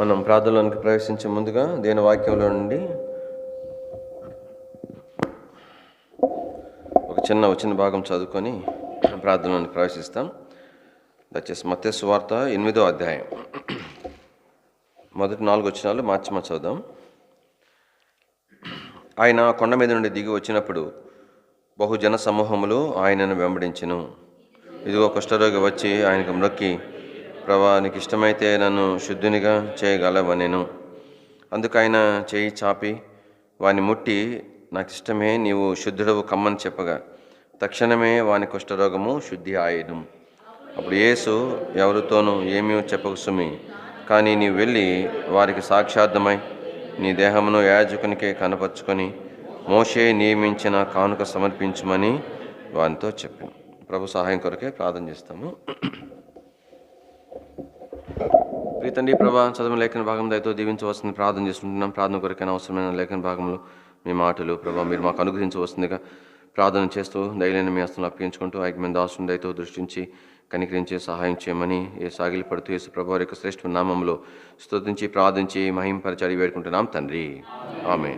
మనం ప్రార్థనలోనికి ప్రవేశించే ముందుగా దేని వాక్యంలో నుండి ఒక చిన్న వచ్చిన భాగం చదువుకొని ప్రార్థనలోనికి ప్రవేశిస్తాం. దయచేసి మత్స్సు వార్త ఎనిమిదో అధ్యాయం. మొదటి నాలుగు వచ్చినాలు మార్చి మార్చి చదువుదాం. ఆయన కొండ మీద నుండి దిగి వచ్చినప్పుడు బహుజన సమూహములు ఆయనను వెంబడించను. ఇదిగో కుష్ఠరోగి వచ్చి ఆయనకు మ్రొక్కి ప్రభా నీకు ఇష్టమైతే నన్ను శుద్ధునిగా చేయగలవనెను అందుకు చేయి చాపి వాని ముట్టి నాకు ఇష్టమే నీవు శుద్ధుడవు కమ్మని చెప్పగా తక్షణమే వాని కుష్ఠరోగము శుద్ధి ఆయడం అప్పుడు యేసు ఎవరితోనూ ఏమీ చెప్పకు సుమి కానీ నీవు వెళ్ళి వారికి సాక్షార్థమై నీ దేహమును యాజకునికే కనపరుచుకొని మోషే నియమించిన కానుక సమర్పించమని వానితో చెప్పాను ప్రభు సహాయం కొరకే ప్రార్థన చేస్తాము. ప్రీతండి ప్రభా చదువు లేఖన భాగం దయతో దీవించవలసింది ప్రార్థన చేసుకుంటున్నాం ప్రార్థన కొరకైనా అవసరమైన లేఖన భాగంలో మీ మాటలు ప్రభా మీరు మాకు అనుగ్రహించవలసిందిగా ప్రార్థన చేస్తూ దయలేని మీ హస్తంలో అప్పగించుకుంటూ ఐక్యమైన దాసుని దయతో దృష్టించి కనికరించి సహాయం చేయమని ఏ సాగిలి పడుతూ యేసు ప్రభు యొక్క శ్రేష్ఠ నామంలో స్తుతించి ప్రార్థించి మహింపరచాలి వేడుకుంటున్నాం తండ్రి. ఆమె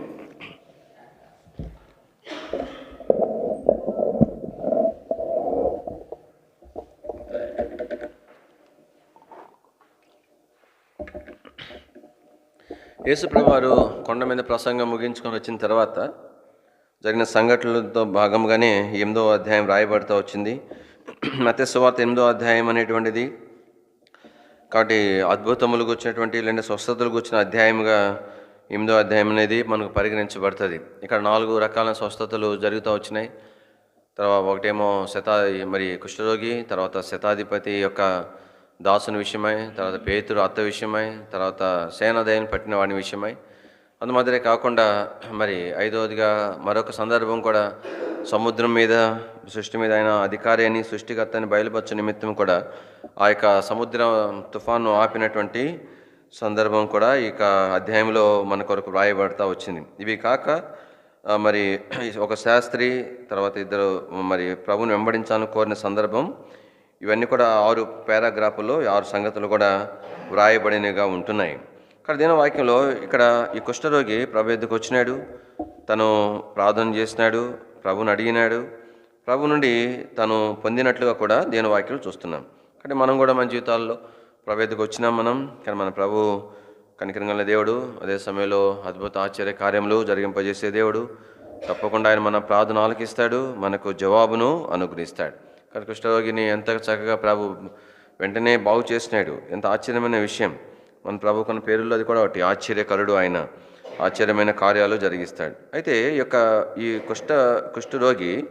యేసుప్రభు వారు కొండ మీద ప్రసంగం ముగించుకొని వచ్చిన తర్వాత జరిగిన సంఘటనలతో భాగంగానే ఎనిమిదో అధ్యాయం రాయబడుతూ వచ్చింది. మత సువార్త ఎనిమిదో అధ్యాయం అనేటువంటిది కాబట్టి అద్భుతములు వచ్చినటువంటి లేదంటే స్వస్థతలు వచ్చిన అధ్యాయంగా ఎనిమిదో అధ్యాయం అనేది మనకు పరిగణించబడుతుంది. ఇక్కడ నాలుగు రకాల స్వస్థతలు జరుగుతూ వచ్చినాయి. తర్వాత ఒకటేమో శతా మరి కుష్ఠరోగి తర్వాత శతాధిపతి యొక్క దాసుని విషయమై తర్వాత పేతురు అత్త విషయమై తర్వాత సేనాదయం పట్టిన వాడి విషయమై. అందుమాదిరే కాకుండా మరి ఐదవదిగా మరొక సందర్భం కూడా సముద్రం మీద సృష్టి మీద ఆయన అధికారి అని సృష్టికర్త అని బయలుపరచు నిమిత్తం కూడా ఆ యొక్క సముద్ర తుఫాను ఆపినటువంటి సందర్భం కూడా ఈ యొక్క అధ్యాయంలో మన కొరకు వ్రాయబడతా వచ్చింది. ఇవి కాక మరి ఒక శాస్త్రి తర్వాత ఇద్దరు మరి ప్రభుని వెంబడించాలని కోరిన సందర్భం ఇవన్నీ కూడా ఆరు పారాగ్రాఫుల్లో ఆరు సంగతులు కూడా వ్రాయబడినవిగా ఉంటున్నాయి. ఇక్కడ దీని వాక్యంలో ఇక్కడ ఈ కుష్ఠరోగి ప్రభు ఎద్దుకు వచ్చినాడు. తను ప్రార్థన చేసినాడు ప్రభుని అడిగినాడు. ప్రభు నుండి తను పొందినట్లుగా కూడా దేని వాక్యం చూస్తున్నాం. కానీ మనం కూడా మన జీవితాల్లో ప్రభు ఎద్దుకు వచ్చినాం మనం. కానీ మన ప్రభు కనికరంగల దేవుడు అదే సమయంలో అద్భుత ఆశ్చర్య కార్యములు జరిగింపజేసే దేవుడు. తప్పకుండా ఆయన మన ప్రార్థన ఆలకిస్తాడు మనకు జవాబును అనుగ్రహిస్తాడు. కానీ కుష్ఠరోగిని ఎంత చక్కగా ప్రభు వెంటనే బాగు చేసినాడు ఎంత ఆశ్చర్యమైన విషయం. మన ప్రభు కొన్ని పేరుల్లో అది కూడా ఒకటి ఆశ్చర్యకరుడు ఆయన ఆశ్చర్యమైన కార్యాలు జరిగిస్తాడు. అయితే ఈ యొక్క ఈ కుష్ఠ కుష్ఠరోగి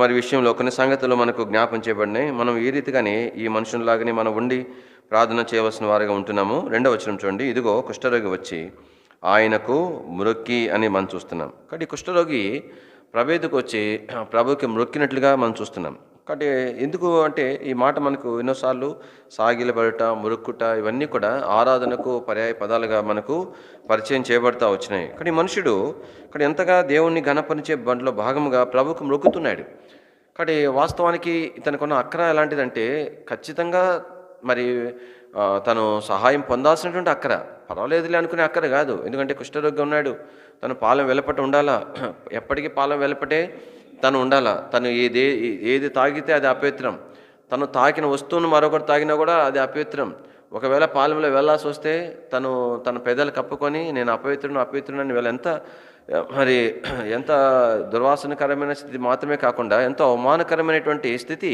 మరి విషయంలో కొన్ని సంగతులు మనకు జ్ఞాపం చేయబడినాయి. మనం ఈ రీతిగానే ఈ మనుషుల్లాగానే మనం ఉండి ప్రార్థన చేయవలసిన వారిగా ఉంటున్నాము. రెండవ వచనం చూడండి. ఇదిగో కుష్ఠరోగి వచ్చి ఆయనకు మృక్కి అని మనం చూస్తున్నాం. కాబట్టి ఈ కుష్ఠరోగి ప్రభేదకు వచ్చి ప్రభుకి మృక్కినట్లుగా మనం చూస్తున్నాం. కాబట్టి ఎందుకు అంటే ఈ మాట మనకు ఎన్నోసార్లు సాగిలబడట మురుక్కుట ఇవన్నీ కూడా ఆరాధనకు పర్యాయ పదాలుగా మనకు పరిచయం చేయబడతా వచ్చినాయి. కానీ మనుషుడు ఇక్కడ ఎంతగా దేవుణ్ణి ఘనపరిచే బండ్లో భాగముగా ప్రభుకు మ్రొక్కుతున్నాడు కాబట్టి వాస్తవానికి ఇతనుకున్న అక్కర ఎలాంటిదంటే ఖచ్చితంగా మరి తను సహాయం పొందాల్సినటువంటి అక్కర. పర్వాలేదులే అనుకునే అక్కర కాదు. ఎందుకంటే కుష్ఠరోగ్యం ఉన్నాడు. తను పాలెం వెలపట ఉండాలా? ఎప్పటికీ పాలెం వెలపటే తను ఉండాల? తను ఏది ఏది తాగితే అది అపవిత్రం. తను తాకిన వస్తువును మరొకటి తాగినా కూడా అది అపవిత్రం. ఒకవేళ పాలెంలో వెళ్ళాల్సి వస్తే తను తన పెదలు కప్పుకొని నేను అపవిత్రుడు అపవిత్రుడు అని వీళ్ళు ఎంత మరి ఎంత దుర్వాసనకరమైన స్థితి మాత్రమే కాకుండా ఎంతో అవమానకరమైనటువంటి స్థితి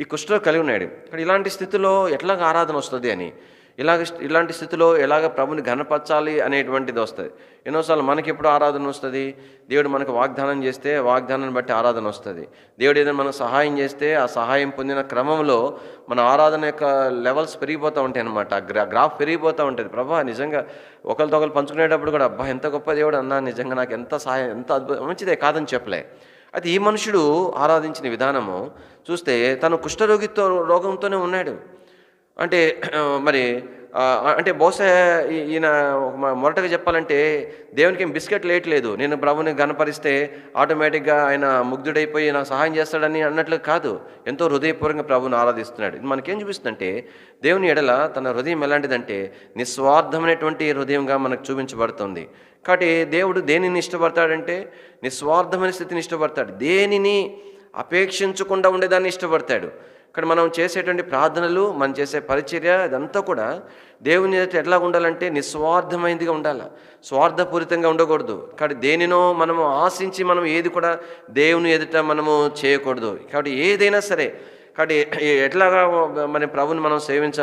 ఈ కుష్ఠలో కలిగి ఉన్నాడు. ఇక్కడ ఇలాంటి స్థితిలో ఎట్లాగ ఆరాధన వస్తుంది అని? ఇలాగ ఇలాంటి స్థితిలో ఎలాగ ప్రభుని ఘనపరచాలి అనేటువంటిది వస్తుంది. ఎన్నోసార్లు మనకి ఎప్పుడు ఆరాధన వస్తుంది దేవుడు మనకు వాగ్దానం చేస్తే వాగ్దానాన్ని బట్టి ఆరాధన వస్తుంది. దేవుడు ఏదైనా మనకు సహాయం చేస్తే ఆ సహాయం పొందిన క్రమంలో మన ఆరాధన యొక్క లెవెల్స్ పెరిగిపోతూ ఉంటాయి అనమాట గ్రా గ్రాఫ్ పెరిగిపోతూ ఉంటుంది. ప్రభా నిజంగా ఒకరితో ఒకరు పంచుకునేటప్పుడు కూడా అబ్బా ఎంత గొప్ప దేవుడు అన్నా నిజంగా నాకు ఎంత సహాయం ఎంత అద్భుతం మంచిదే కాదని చెప్పలే. అయితే ఈ మనుషుడు ఆరాధించిన విధానము చూస్తే తను కుష్ఠరోగితో రోగంతోనే ఉన్నాడు. అంటే మరి అంటే బహుశా ఈయన మొరటగా చెప్పాలంటే దేవునికి ఏం బిస్కెట్ లేయట్లేదు నేను ప్రభుని గనపరిస్తే ఆటోమేటిక్గా ఆయన ముగ్ధుడైపోయి నాకు సహాయం చేస్తాడని అన్నట్లు కాదు. ఎంతో హృదయపూర్వకంగా ప్రభుని ఆరాధిస్తున్నాడు. ఇది మనకేం చూపిస్తుందంటే దేవుని ఎడల తన హృదయం ఎలాంటిదంటే నిస్వార్థమైనటువంటి హృదయంగా మనకు చూపించబడుతుంది. కాబట్టి దేవుడు దేనిని ఇష్టపడతాడంటే నిస్వార్థమైన స్థితిని ఇష్టపడతాడు. దేనిని అపేక్షించకుండా ఉండేదాన్ని ఇష్టపడతాడు. ఇక్కడ మనం చేసేటువంటి ప్రార్థనలు మనం చేసే పరిచర్య ఇదంతా కూడా దేవుని ఎదుట ఎట్లా ఉండాలంటే నిస్వార్థమైనదిగా ఉండాలి. స్వార్థపూరితంగా ఉండకూడదు. కాబట్టి దేనినో మనము ఆశించి మనం ఏది కూడా దేవుని ఎదుట మనము చేయకూడదు. కాబట్టి ఏదైనా సరే కాబట్టి ఎట్లాగా మన ప్రభుని మనం సేవించ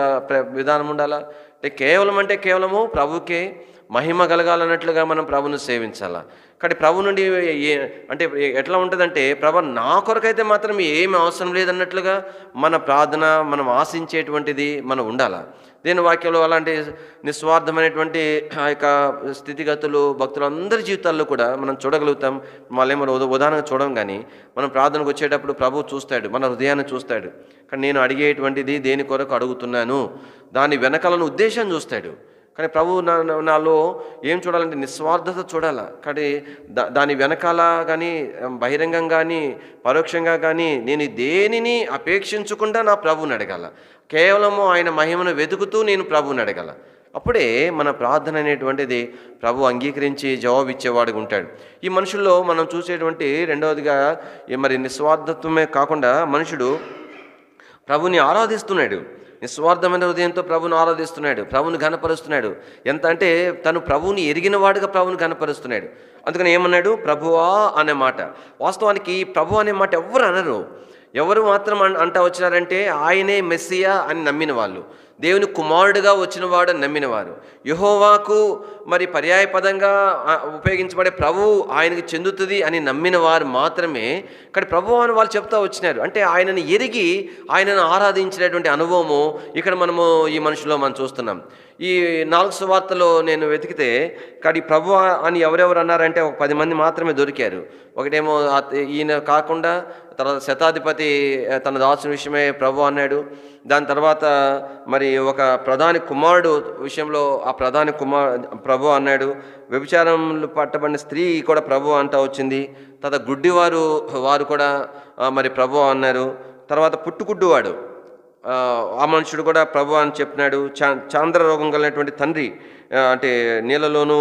విధానం ఉండాలా? అంటే కేవలం అంటే కేవలము ప్రభుకే మహిమ కలగాలన్నట్లుగా మనం ప్రభును సేవించాలా? కానీ ప్రభు నుండి ఏ- అంటే ఎట్లా ఉంటుందంటే ప్రభు నా కొరకైతే మాత్రం ఏమి అవసరం లేదన్నట్లుగా మన ప్రార్థన మనం ఆశించేటువంటిది మనం ఉండాలా? దేని వాక్యంలో అలాంటి నిస్వార్థమైనటువంటి ఆ యొక్క స్థితిగతులు భక్తులందరి జీవితాల్లో కూడా మనం చూడగలుగుతాం. మళ్ళీ మనం ఉద- ఉదాహరణగా చూడం కానీ మనం ప్రార్థనకు వచ్చేటప్పుడు ప్రభు చూస్తాడు మన హృదయాన్ని చూస్తాడు. కానీ నేను అడిగేటువంటిది దేని కొరకు అడుగుతున్నాను? దాని వెనకాలను ఉద్దేశం చూస్తాడు. కానీ ప్రభు నా నాలో ఏం చూడాలంటే నిస్వార్థత చూడాలా. కానీ దా దాని వెనకాల కానీ బహిరంగం కానీ పరోక్షంగా కానీ నేను దేనిని అపేక్షించకుండా నా ప్రభువుని అడగాల. కేవలము ఆయన మహిమను వెతుకుతూ నేను ప్రభువుని అడగాల. అప్పుడే మన ప్రార్థన అనేటువంటిది ప్రభు అంగీకరించి జవాబు ఇచ్చేవాడుగా ఉంటాడు. ఈ మనుషుల్లో మనం చూసేటువంటి రెండవదిగా ఈ మరి నిస్వార్థత్వమే కాకుండా మనుషుడు ప్రభుని ఆరాధిస్తున్నాడు. నిస్వార్థమైన హృదయంతో ప్రభుని ఆరాధిస్తున్నాడు ప్రభుని ఘనపరుస్తున్నాడు. ఎంత అంటే తను ప్రభువుని ఎరిగిన వాడుగా ప్రభుని ఘనపరుస్తున్నాడు. అందుకని ఏమన్నాడు? ప్రభువా అనే మాట. వాస్తవానికి ప్రభు అనే మాట ఎవరు అనరు. ఎవరు మాత్రం అంట అంటా వచ్చినారంటే ఆయనే మెస్సియా అని నమ్మిన వాళ్ళు. దేవుని కుమారుడుగా వచ్చిన వాడు నమ్మినవారు. యహోవాకు మరి పర్యాయపదంగా ఉపయోగించబడే ప్రభు ఆయనకి చెందుతుంది అని నమ్మిన వారు మాత్రమే. ఇక్కడ ప్రభు అని వాళ్ళు చెప్తా వచ్చినారు. అంటే ఆయనను ఎరిగి ఆయనను ఆరాధించినటువంటి అనుభవము ఇక్కడ మనము ఈ మనుషులో మనం చూస్తున్నాం. ఈ నాలుగు సువార్తలో నేను వెతికితే ఇక్కడ ఈ ప్రభు అని ఎవరెవరు అన్నారంటే ఒక పది మంది మాత్రమే దొరికారు. ఒకటేమో ఈయన కాకుండా తర్వాత శతాధిపతి తన దాసుని విషయమే ప్రభు అన్నాడు. దాని తర్వాత మరి ఒక ప్రధాని కుమారుడు విషయంలో ఆ ప్రధాని కుమార్ ప్రభు అన్నాడు వ్యభిచారంలో పట్టబడిన స్త్రీ కూడా ప్రభు అంటా వచ్చింది. తర్వాత గుడ్డివారు వారు కూడా మరి ప్రభు అన్నారు. తర్వాత పుట్టుగుడ్డువాడు ఆ, ఆ మనుషుడు కూడా ప్రభు అని చెప్పినాడు. చా చాంద్ర రోగం కలిగినటువంటి తండ్రి అంటే నీళ్ళలోనూ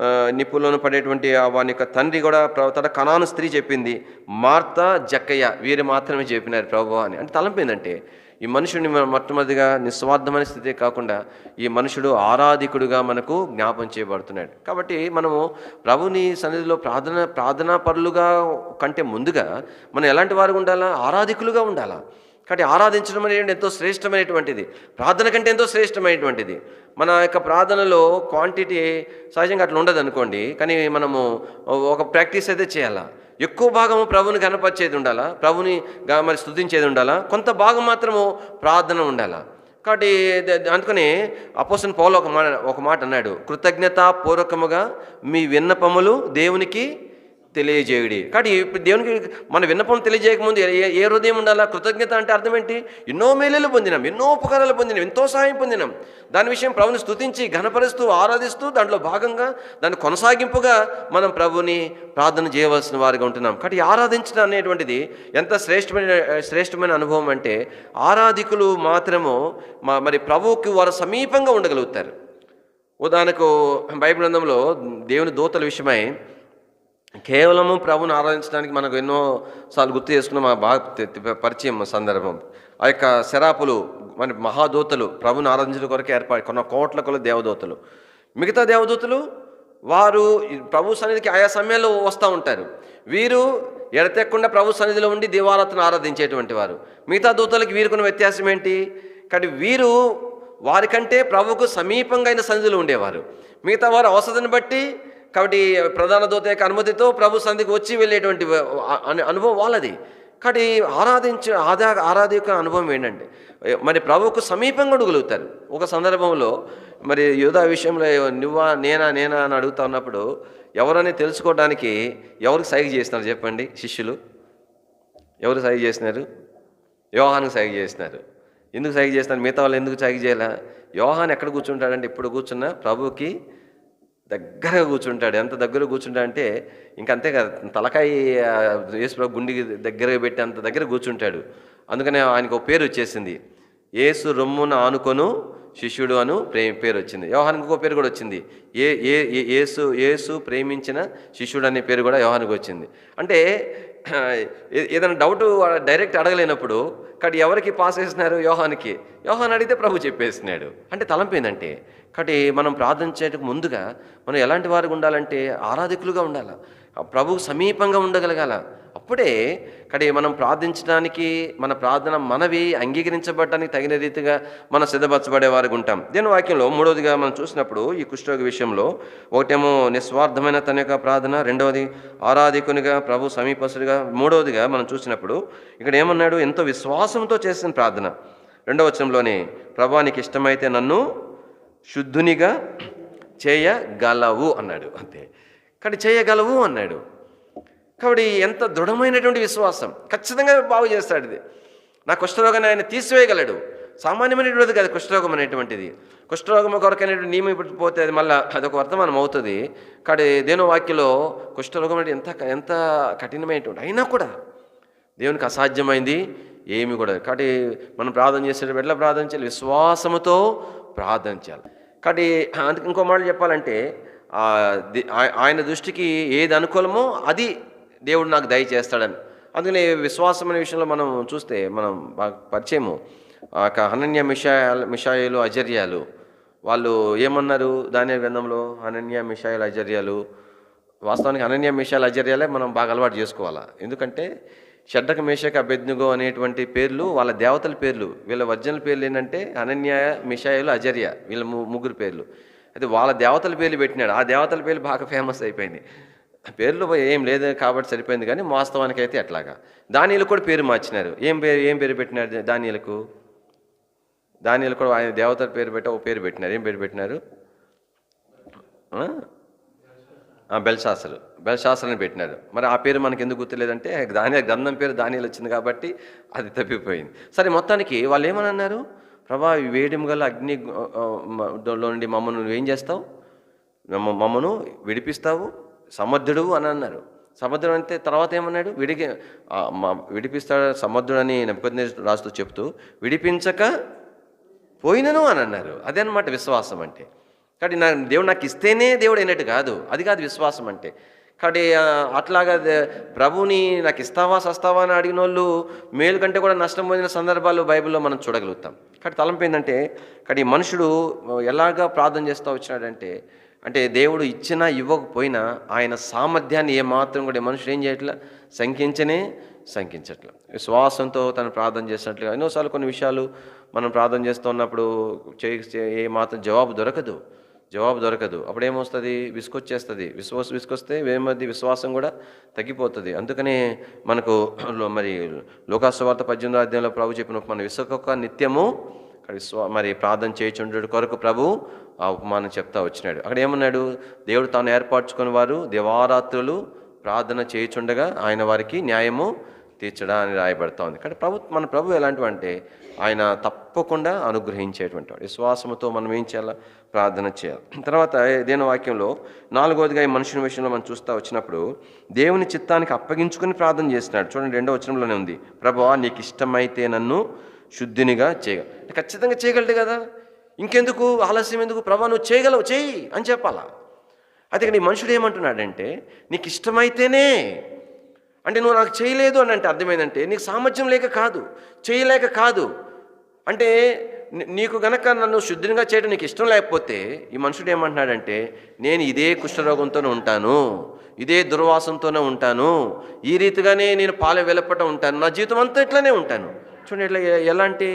ఆ, నిప్పుల్లోనూ పడేటువంటి వాని యొక్క తండ్రి కూడా ప్రభు తన కణాను స్త్రీ చెప్పింది మార్త జక్కయ్య వీరు మాత్రమే చెప్పినారు ప్రభు అని. అంటే తలంపేందంటే ఈ మనుషుడిని మొట్టమొదటిగా నిస్వార్థమైన స్థితి కాకుండా ఈ మనుషుడు ఆరాధికుడుగా మనకు జ్ఞాపం చేయబడుతున్నాడు. కాబట్టి మనము ప్రభుని సన్నిధిలో ప్రార్థన ప్రార్థనా పరులుగా కంటే ముందుగా మనం ఎలాంటి వారు ఉండాలా? ఆరాధికులుగా ఉండాలా? కాబట్టి ఆరాధించడం అనేది ఎంతో శ్రేష్టమైనటువంటిది. ప్రార్థన కంటే ఎంతో శ్రేష్టమైనటువంటిది. మన యొక్క ప్రార్థనలో క్వాంటిటీ సహజంగా అట్లా ఉండదు అనుకోండి కానీ మనము ఒక ప్రాక్టీస్ అయితే చేయాలా? ఎక్కువ భాగము ప్రభుని కనపరిచేది ఉండాలా? ప్రభుని మరి స్థుతించేది ఉండాలా? కొంత భాగం మాత్రము ప్రార్థన ఉండాలా? కాబట్టి అందుకని అపోసన్ పౌలు ఒక మాట ఒక మాట అన్నాడు కృతజ్ఞతాపూర్వకముగా మీ విన్నపములు దేవునికి తెలియజేయుడి. కాబట్టి దేవునికి మన విన్నపం తెలియజేయకముందు ఏ ఏ హృదయం ఉండాలా? కృతజ్ఞత అంటే అర్థం ఏంటి ఎన్నో మేలులు పొందినాం ఎన్నో ఉపకారాలు పొందినాం ఎంతో సహాయం పొందినాం. దాని విషయం ప్రభుని స్థుతించి ఘనపరుస్తూ ఆరాధిస్తూ దాంట్లో భాగంగా దాన్ని కొనసాగింపుగా మనం ప్రభుని ప్రార్థన చేయవలసిన వారిగా ఉంటున్నాం. కాబట్టి ఆరాధించడం అనేటువంటిది ఎంత శ్రేష్టమైన శ్రేష్టమైన అనుభవం అంటే ఆరాధికులు మాత్రము మరి ప్రభువుకి వారు సమీపంగా ఉండగలుగుతారు. ఉదాహరణకు బైబిల్ గ్రంథంలో దేవుని దూతల విషయమై కేవలము ప్రభుని ఆరాధించడానికి మనకు ఎన్నో సార్లు గుర్తు చేసుకున్న మా బాగా పరిచయం సందర్భం. ఆ యొక్క శరాపులు మన మహాదూతలు ప్రభుని ఆరాధించడం కొరకు ఏర్పాటు కొన్న కోట్ల కొల దేవదూతలు. మిగతా దేవదూతలు వారు ప్రభు సన్నిధికి ఆయా సమయాల్లో వస్తూ ఉంటారు. వీరు ఎడతెక్కకుండా ప్రభు సన్నిధిలో ఉండి దివారాత్రను ఆరాధించేటువంటి వారు. మిగతా దూతలకి వీరుకున్న వ్యత్యాసం ఏంటి? కానీ వీరు వారికంటే ప్రభుకు సమీపంగా అయిన సన్నిధిలో ఉండేవారు. మిగతా వారు అవసరాన్ని బట్టి కాబట్టి ప్రధాన దూత యొక్క అనుమతితో ప్రభు సంధికి వచ్చి వెళ్ళేటువంటి అనుభవం వాళ్ళది. కాబట్టి ఆరాధించే ఆదా ఆరాధ యొక్క అనుభవం ఏంటంటే మరి ప్రభువుకు సమీపంగా అడుగులుగుతారు. ఒక సందర్భంలో మరి యోధా విషయంలో నువ్వా నేనా నేనా అని అడుగుతా ఉన్నప్పుడు ఎవరని తెలుసుకోవడానికి ఎవరికి సైగ చేస్తున్నారు చెప్పండి శిష్యులు? ఎవరు సైగ చేసినారు? యోహానికి సైగ చేసినారు. ఎందుకు సైగ చేస్తున్నారు మిగతా వాళ్ళు ఎందుకు సైగ చేయాలా? యోహాన్ ఎక్కడ కూర్చుంటాడంటే ఇప్పుడు కూర్చున్న ప్రభుకి దగ్గరగా కూర్చుంటాడు. ఎంత దగ్గర కూర్చుంటాడంటే ఇంకంతే కదా తలకాయ ఆ, యేసుప్రభు దగ్గరగా పెట్టి అంత దగ్గర కూర్చుంటాడు. అందుకనే ఆయనకు ఒక పేరు వచ్చేసింది. ఏసు రొమ్మున ఆనుకొను శిష్యుడు అను ప్రేమి పేరు వచ్చింది. యోహానికి ఒక పేరు కూడా వచ్చింది. ఏ ఏ ఏసు ఏసు ప్రేమించిన శిష్యుడు అనే పేరు కూడా యోహానికి వచ్చింది. అంటే ఏదైనా డౌట్ డైరెక్ట్ అడగలేనప్పుడు కాబట్టి ఎవరికి పాస్ చేసినారు యోహానికి? యోహాన్ అడిగితే ప్రభు చెప్పేసినాడు. అంటే తలంపు ఏంటంటే కాబట్టి మనం ప్రార్థించేటకు ముందుగా మనం ఎలాంటి వారికి ఉండాలంటే ఆరాధకులుగా ఉండాలి ప్రభు ప్రభువు సమీపంగా ఉండగలగాల. అప్పుడే కడే మనం ప్రార్థించడానికి మన ప్రార్థన మనవి అంగీకరించబడటానికి తగిన రీతిగా మనం సిద్ధపరచబడే వారికి ఉంటాం. దీని వాక్యంలో మూడవదిగా మనం చూసినప్పుడు ఈ కుష్ఠరోగి విషయంలో ఒకటేమో నిస్వార్థమైన తన యొక్క ప్రార్థన రెండవది ఆరాధికునిగా ప్రభు సమీపస్తుడిగా మూడవదిగా మనం చూసినప్పుడు ఇక్కడ ఏమన్నాడు? ఎంతో విశ్వాసంతో చేసిన ప్రార్థన. రెండవ వచనంలోనే ప్రభానికి ఇష్టమైతే నన్ను శుద్ధునిగా చేయగలవు అన్నాడు. అంతే. కానీ చేయగలవు అన్నాడు. కాబట్టి ఎంత దృఢమైనటువంటి విశ్వాసం. ఖచ్చితంగా బాగు చేస్తాడు ఇది. నా కుష్ఠరోగాన్ని ఆయన తీసివేయగలడు. సామాన్యమైనటువంటిది కాదు కుష్ఠరోగం అనేటువంటిది. కుష్ఠరోగం కొరకైనటువంటి నియమం ఇప్పుడు పోతే అది మళ్ళీ అదొక వర్తమానం అవుతుంది. కానీ దేనో వాక్యలో కుష్ఠరోగం అనేది ఎంత ఎంత కఠినమైనటువంటి అయినా కూడా దేవునికి అసాధ్యమైంది ఏమి కూడా. కాబట్టి మనం ప్రార్థన చేసేటప్పుడు ఎట్లా ప్రార్థన చేయాలి విశ్వాసముతో ప్రార్థన చేయాలి. కాబట్టి అందుకు ఇంకో మాట చెప్పాలంటే ఆయన దృష్టికి ఏది అనుకూలమో అది దేవుడు నాకు దయచేస్తాడని. అందుకని విశ్వాసం అనే విషయంలో మనం చూస్తే మనం పరిచయము ఆ యొక్క అనన్య మిషాయాలు మిషాయిలు అజర్యాలు. వాళ్ళు ఏమన్నారు దాని గ్రంథంలో? అనన్య మిషాయిలు అజర్యాలు. వాస్తవానికి అనన్య మిషాలు అజర్యాలే మనం బాగా అలవాటు చేసుకోవాలా? ఎందుకంటే షడ్డక మేషక అభ్యజ్ఞగో అనేటువంటి పేర్లు వాళ్ళ దేవతల పేర్లు. వీళ్ళ వర్జనల పేర్లు ఏంటంటే అనన్య మిషాయలు అజర్య వీళ్ళ ము- ముగ్గురు పేర్లు. అయితే వాళ్ళ దేవతల పేర్లు పెట్టినాడు. ఆ దేవతల పేర్లు బాగా ఫేమస్ అయిపోయింది పేర్లు ఏం లేదు కాబట్టి సరిపోయింది కానీ వాస్తవానికి అయితే అట్లాగా. దానిలు కూడా పేరు మార్చినారు. ఏం పేరు ఏం పేరు పెట్టినారు దానిలకు? దానిలు కూడా ఆయన దేవతల పేరు పెట్ట ఒక పేరు పెట్టినారు. ఏం పేరు పెట్టినారు? ఆ? బెల్షాసర్ అని పెట్టినారు. మరి ఆ పేరు మనకి ఎందుకు గుర్తులేదంటే దాని గ్రంథం పేరు దానియాలు వచ్చింది కాబట్టి అది తప్పిపోయింది. సరే మొత్తానికి వాళ్ళు ఏమని అన్నారు ప్రభా వేడిం వేడిమి గల అగ్ని నుండి మమ్మను నువ్వేం చేస్తావు? మమ్మను విడిపిస్తావు సమర్థుడు అని అన్నారు. సమర్థుడు అంటే తర్వాత ఏమన్నాడు? విడిగి విడిపిస్తాడు సమర్థుడని నెప్పకొద్ది రాస్తూ చెప్తూ విడిపించక పోయినను అని అన్నారు. అదే అనమాట విశ్వాసం అంటే. కాబట్టి నా దేవుడు నాకు ఇస్తేనే దేవుడు అయినట్టు కాదు. అది కాదు విశ్వాసం అంటే. కాబట్టి అట్లాగా ప్రభుని నాకు ఇస్తావా సస్తావా అని అడిగిన వాళ్ళు మేలు కంటే కూడా నష్టం పొందిన సందర్భాలు బైబిల్లో మనం చూడగలుగుతాం. కాబట్టి తలంపు ఏంటంటే కాబట్టి ఈ మనుషుడు ఎలాగా ప్రార్థన చేస్తూ వచ్చినాడంటే అంటే దేవుడు ఇచ్చినా ఇవ్వకపోయినా ఆయన సామర్థ్యాన్ని ఏమాత్రం కూడా మనుషుడు ఏం చేయట్లా? శంకించనే శంకించట్ల. విశ్వాసంతో తను ప్రార్థన చేసినట్లుగా ఎన్నోసార్లు కొన్ని విషయాలు మనం ప్రార్థన చేస్తున్నప్పుడు చే- ఏ మాత్రం జవాబు దొరకదు. జవాబు దొరకదు. అప్పుడు ఏమొస్తుంది విసుకొచ్చేస్తుంది విశ్వాస విసుకొస్తే ఏమది విశ్వాసం కూడా తగ్గిపోతుంది. అందుకనే మనకు మరి లోకాసువార్త పద్దెనిమిదో అధ్యాయంలో ప్రభు చెప్పిన మన విశ్వకొక్క నిత్యము అక్కడ విశ్వా మరి ప్రార్థన చేయుచుండడు కొరకు ప్రభు ఆ ఉపమానం చెప్తా వచ్చినాడు. అక్కడ ఏమన్నాడు దేవుడు తాను ఏర్పరచుకుని వారు దేవారాత్రులు ప్రార్థన చేయుచుండగా ఆయన వారికి న్యాయము తీర్చడా అని రాయబడతా ఉంది కానీ ప్రభు మన ప్రభు ఎలాంటివి అంటే ఆయన తప్పకుండా అనుగ్రహించేటువంటి వాడు. విశ్వాసముతో మనం ఏం చేయాలి? ప్రార్థన చేయాలి. తర్వాత దేని వాక్యంలో నాలుగవదిగా ఈ మనుషుని విషయంలో మనం చూస్తూ వచ్చినప్పుడు దేవుని చిత్తానికి అప్పగించుకుని ప్రార్థన చేస్తున్నాడు. చూడండి రెండో వచనంలోనే ఉంది. ప్రభు నీకు ఇష్టమైతే నన్ను శుద్ధినిగా చేయగల ఖచ్చితంగా చేయగలడు కదా? ఇంకెందుకు? ఆలస్యం ఎందుకు? ప్రభా నువ్వు చేయగలవు చేయి అని చెప్పాలా? అయితే నీ మనుషుడు ఏమంటున్నాడంటే నీకు ఇష్టమైతేనే అంటే నువ్వు నాకు చేయలేదు అని అంటే అర్థమైందంటే నీకు సామర్థ్యం లేక కాదు చేయలేక కాదు. అంటే నీకు గనక నన్ను శుద్ధిగా చేయడం నీకు ఇష్టం లేకపోతే ఈ మనుషుడు ఏమంటున్నాడంటే నేను ఇదే కుష్ఠరోగంతోనే ఉంటాను ఇదే దుర్వాసంతోనే ఉంటాను ఈ రీతిగానే నేను పాల వెలపట ఉంటాను నా జీవితం అంతా ఇట్లానే ఉంటాను. చూడండి ఇట్లా ఎలాంటి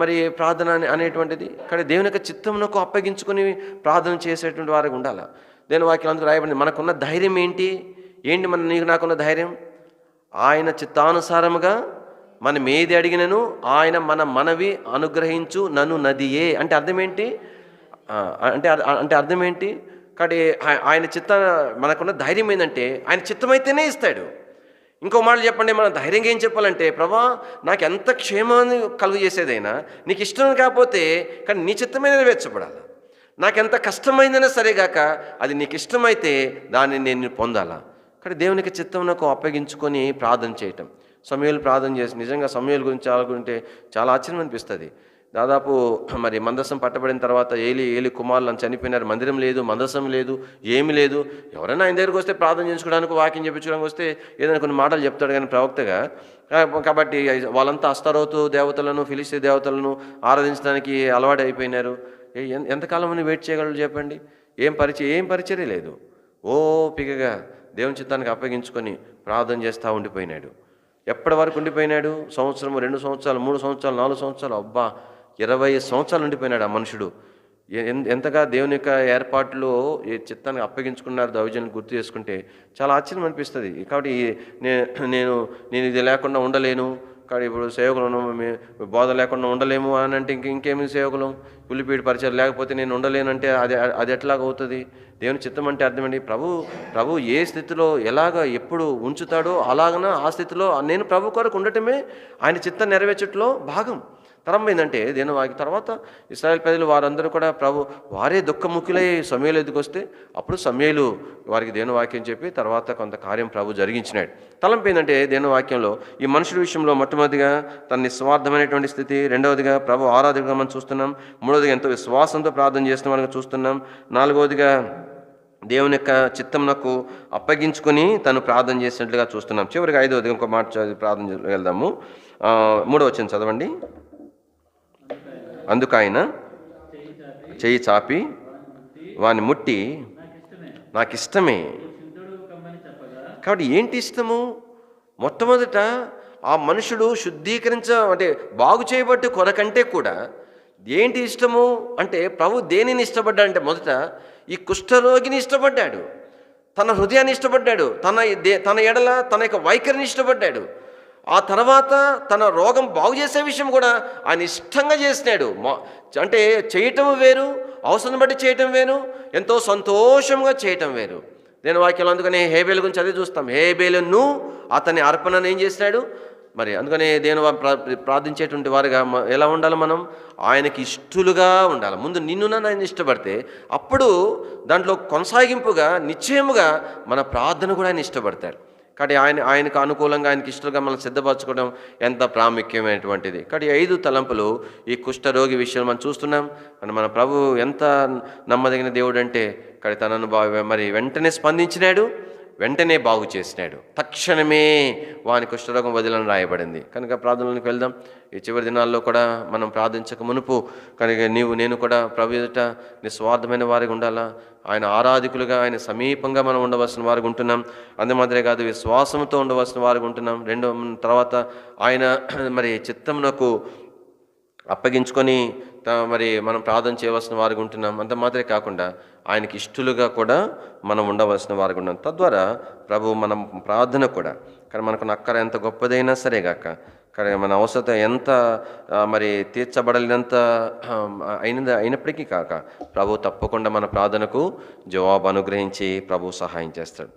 మరి ప్రార్థన అనేటువంటిది కానీ దేవుని యొక్క చిత్తమునకు అప్పగించుకొని ప్రార్థన చేసేటువంటి వారికి ఉండాలి? దేని వాక్యం అందుకు రాయబడింది మనకున్న ధైర్యం ఏంటి? ఏంటి మన నీకు నాకున్న ధైర్యం? ఆయన చిత్తానుసారముగా మనం ఏది అడిగినను ఆయన మన మనవి అనుగ్రహించు నన్ను నదియే. అంటే అర్థం ఏంటి అంటే అంటే అర్థం ఏంటి కాబట్టి ఆయన చిత్త మనకున్న ధైర్యం ఏంటంటే ఆయన చిత్తమైతేనే ఇస్తాడు. ఇంకో మాటలు చెప్పండి మనం ధైర్యంగా ఏం చెప్పాలంటే ప్రభా నాకు ఎంత క్షేమాన్ని కలుగు చేసేదైనా నీకు ఇష్టం కాకపోతే కానీ నీ చిత్తమే నెరవేర్చబడాలి. నాకెంత కష్టమైందైనా సరేగాక అది నీకు ఇష్టమైతే దాన్ని నేను పొందాలా. కానీ దేవునికి చిత్తం నాకు అప్పగించుకొని ప్రార్థన చేయటం. సమయాలు ప్రార్థన చేసి నిజంగా సమయాల గురించి ఆడుకుంటే చాలా ఆశ్చర్యం అనిపిస్తుంది. దాదాపు మరి మందసం పట్టబడిన తర్వాత ఏలి ఏలి కుమారులను చనిపోయినారు. మందిరం లేదు మందసం లేదు ఏమీ లేదు. ఎవరైనా ఆయన దగ్గరికి వస్తే ప్రార్థన చేసుకోవడానికి వాక్యం చెప్పించడానికి వస్తే ఏదైనా కొన్ని మాటలు చెప్తాడు కానీ ప్రవక్తగా. కాబట్టి వాళ్ళంతా అస్తారోతు దేవతలను ఫిలిస్తే దేవతలను ఆరాధించడానికి అలవాటు అయిపోయినారు. ఏ- ఎంతకాలం అని వెయిట్ చేయగలరు చెప్పండి? ఏం పరిచయం ఏం పరిచర్య లేదు. ఓ పిగగా దేవుని చిత్తానికి అప్పగించుకొని ప్రార్థన చేస్తూ ఉండిపోయినాడు. ఎప్పటి వరకు ఉండిపోయినాడు? సంవత్సరం రెండు సంవత్సరాలు మూడు సంవత్సరాలు నాలుగు సంవత్సరాలు? అబ్బా! ఇరవై సంవత్సరాలు ఉండిపోయినాడు ఆ మనుషుడు. ఎన్- ఎంతగా దేవుని యొక్క ఏర్పాట్లు ఈ చిత్తాన్ని అప్పగించుకున్నారు దౌర్జన్యం గుర్తు చేసుకుంటే చాలా ఆశ్చర్యం అనిపిస్తుంది. కాబట్టి నేను నేను ఇది లేకుండా ఉండలేను. కాబట్టి ఇప్పుడు సేవకులను మే- బోధ లేకుండా ఉండలేము అని అంటే ఇంక ఇంకేమి సేవకులు? పులిపీడి పరిచయం లేకపోతే నేను ఉండలేనంటే అది అది ఎట్లాగ అవుతుంది? దేవుని చిత్తం అంటే అర్థమండి. ప్రభు ప్రభు ఏ స్థితిలో ఎలాగ ఎప్పుడు ఉంచుతాడో అలాగన ఆ స్థితిలో నేను ప్రభు కొరకు ఉండటమే ఆయన చిత్తం నెరవేర్చట్లో భాగం. తరం ఏంటంటే వాకి తర్వాత ఇస్రాయల్ ప్రజలు వారందరూ కూడా ప్రభు వారే దుఃఖముఖులై సమయాలు ఎదుకొస్తే అప్పుడు సమయాలు వారికి దేని వాక్యం చెప్పి తర్వాత కొంత కార్యం ప్రభు జరిగించినాడు. తలంపు ఏంటంటే దేని వాక్యంలో ఈ మనుషుల విషయంలో మొట్టమొదటిగా తన నిస్వార్థమైనటువంటి స్థితి రెండవదిగా ప్రభు ఆరాధకుగా మనం చూస్తున్నాం మూడవదిగా ఎంతో విశ్వాసంతో ప్రార్థన చేస్తున్న వాళ్ళని చూస్తున్నాం నాలుగవదిగా దేవుని యొక్క చిత్తంనకు అప్పగించుకొని తను ప్రార్థన చేసినట్లుగా చూస్తున్నాం. చివరికి ఐదవదిగా ఇంకో మాట ప్రార్థన వెళ్దాము. మూడవ వచ్చింది చదవండి. అందుకు ఆయన చేయి చాపి వాని ముట్టి నాకు ఇష్టమే కాబట్టి ఏంటి ఇష్టము? మొట్టమొదట ఆ మనుషుడు శుద్ధీకరించ అంటే బాగు చేయబట్టి కొరకంటే కూడా ఏంటి ఇష్టము? అంటే ప్రభు దేనిని ఇష్టపడ్డాడు అంటే మొదట ఈ కుష్ఠరోగిని ఇష్టపడ్డాడు. తన హృదయాన్ని ఇష్టపడ్డాడు. తన దే- తన ఎడల తన యొక్క వైఖరిని ఇష్టపడ్డాడు. ఆ తర్వాత తన రోగం బాగు చేసే విషయం కూడా ఆయన ఇష్టంగా చేసినాడు. అంటే చేయటం వేరు అవసరం బట్టి చేయటం వేరు ఎంతో సంతోషంగా చేయటం వేరు. నేను వాక్యంలో అందుకని హేబేలు గురించి అదే చూస్తాం. హేబేలును అతని అర్పణను ఏం చేసినాడు? మరి అందుకనే దేని ప్రార్థించేటువంటి వారుగా ఎలా ఉండాలి మనం? ఆయనకి ఇష్టలుగా ఉండాలి. ముందు నిన్ను నన్ను ఆయన ఇష్టపడితే అప్పుడు దాంట్లో కొనసాగింపుగా నిశ్చయముగా మన ప్రార్థన కూడా ఆయన ఇష్టపడతాడు. కాబట్టి ఆయన ఆయనకు అనుకూలంగా ఆయనకి ఇష్టంగా మనం సిద్ధపరచుకోవడం ఎంత ప్రాముఖ్యమైనటువంటిది. కాబట్టి ఐదు తలంపులు ఈ కుష్ఠరోగి విషయంలో మనం చూస్తున్నాం. మన మన ప్రభు ఎంత నమ్మదగిన దేవుడు అంటే కానీ తనను మరి వెంటనే స్పందించినాడు. వెంటనే బాగు చేసినాడు. తక్షణమే వాని కుష్ఠరోగం వదిలని రాయబడింది. కనుక ప్రార్థనలకు వెళ్దాం. ఈ చివరి దినాల్లో కూడా మనం ప్రార్థించక మునుపు కనుక నీవు నేను కూడా ప్రభు ఎదుట నిస్వార్థమైన వారికి ఉండాలా? ఆయన ఆరాధికులుగా ఆయన సమీపంగా మనం ఉండవలసిన వారికి ఉంటున్నాం. అందు మాదిరే కాదు విశ్వాసంతో ఉండవలసిన వారికి ఉంటున్నాం. రెండో తర్వాత ఆయన మరి చిత్తమునకు అప్పగించుకొని మరి మనం ప్రార్థన చేయవలసిన వారికి ఉంటున్నాం. అంత మాత్రమే కాకుండా ఆయనకి ఇష్టలుగా కూడా మనం ఉండవలసిన వారికి ఉన్నాం తద్వారా ప్రభు మనం ప్రార్థన కూడా కానీ మనకు నక్కర ఎంత గొప్పదైనా సరే గాక కానీ మన అవసరత ఎంత మరి తీర్చబడలేనంత ఆ, అయినది అయినప్పటికీ కాక ప్రభు తప్పకుండా మన ప్రార్థనకు జవాబు అనుగ్రహించి ప్రభు సహాయం చేస్తాడు.